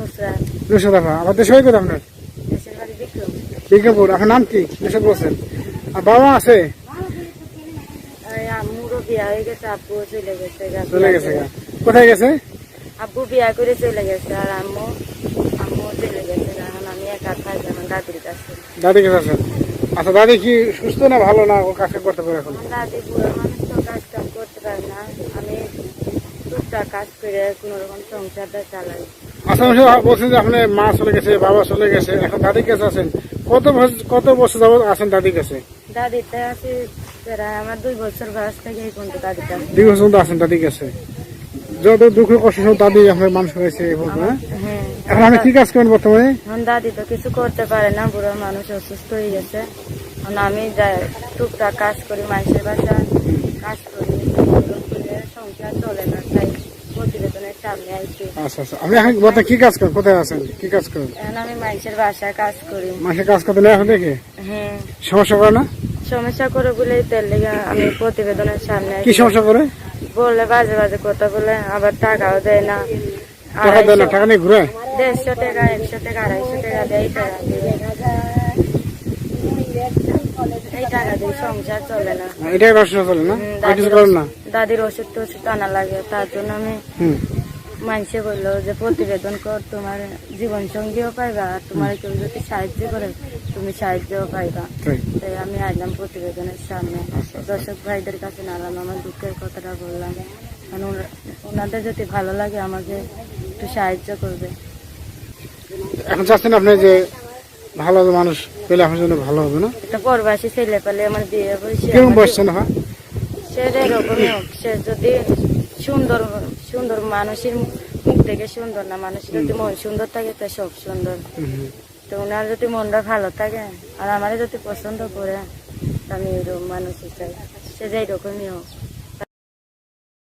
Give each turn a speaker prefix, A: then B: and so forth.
A: নুসরাত।
B: নুসরাত আপা আবার দেশে বাড়ি কোথায় আপনার?
A: দেশের বাড়ি বিক্রম
B: বিজ্ঞাপুর আপনার নাম কি? নুসরাত বলছেন। আর বাবা আছে?
A: আর আম্মুরও বিয়া হয়ে গেছে আব্বুও চলে গেছে।
B: কোথায় গেছে?
A: আব্বু বিয়া করে চলে গেছে আর আম্মু আম্মুও চলে গেছে এখন আমি একা থাকি আমার দাদির কাছে।
B: দাদি কাছে আছেন? আচ্ছা দাদি কি সুস্থ না ভালো না? ও কাজ করতে পারে এখন?
A: দাদি বুড়ো মানুষ তো কাজ কাজ করতে পারে না। আমি টুকটাক কাজ করে কোনো রকম সংসারটা চালাই।
B: শুধু বলছেন যে আপনার মা চলে গেছে বাবা চলে গেছে এখন দাদির কাছে আছেন। কত কত বছর যাবত আছেন দাদির কাছে?
A: দাদিটা আছে আমার দুই বছর বয়স থেকে এই পর্যন্ত
B: দুই বছর মতো আছেন দাদির কাছে? যত দুঃখ কষ্ট সব দাদি আপনার মানুষ হয়েছে পর্যন্ত, হ্যাঁ?
A: হ্যাঁ
B: এখন আপনি কি কাজ করেন বর্তমানে?
A: এখন দাদি তো কিছু করতে পারে না বুড়ো মানুষ অসুস্থ হয়ে গেছে। এখন আমি যাই টুকটাক কাজ করি মানুষের বাসা কাজ করি। সংসার চলে না তাই। সামনে আইছি
B: আচ্ছা আচ্ছা। আপনি এখন বর্তমানে কি কাজ করেন? কোথায় আছেন? কি কাজ করেন?
A: এখন আমি মানুষের বাসায় কাজ করি।
B: কাজ করতে এখন দেখে
A: হ্যাঁ।
B: সমস্যা করে না?
A: সমস্যা করে লেগে আমি প্রতিবেদনের সামনে
B: কি সমস্যা করে?
A: বললে বাজে বাজে কথা বলে আবার টাকাও দেয় না।
B: টাকা দেয় না? টাকা নিয়ে ঘুরে
A: দেড়শো টাকা একশো টাকা আড়াইশো টাকা দেয় টাকা এই টাকা দিয়ে সংসার চলে না।
B: এটাই রসনা চলে না?
A: হুম, দাদির ওষুধ- টষুধ আনা লাগে তার জন্য আমি মানুষে বলল যে প্রতিবেদন কর তোমার জীবন সঙ্গীও পাইবা আর তোমার কেউ যদি সাহায্য করে তুমি সাহায্যও পাইবা।
B: তাই?
A: আমি আসলাম প্রতিবেদনের সামনে। দর্শক ভাইদের কাছে নালাম আমার দুঃখের কথাটা বললাম। কারণ ওনাদের যদি ভালো লাগে আমাকে একটু সাহায্য করবে।
B: এখন চাচ্ছেন আপনি যে ভালো মানুষ পেলে আপনার জন্য ভালো হবে না?
A: একটা পরবাসী ছেলে পেলে আমার বিয়ে
B: কীরকম
A: আমার-
B: বসছেন হ্যাঁ?
A: সে এরকমই হোক সে যদি সুন্দর সুন্দর মানুষের মুখ থেকে সুন্দর না? মানুষের যদি মন সুন্দর থাকে তো সব সুন্দর। তো ওনার যদি মনটা ভালো থাকে আর আমারে যদি পছন্দ করে আমি এরকম মানুষ চাই সে যাই রকমই হোক।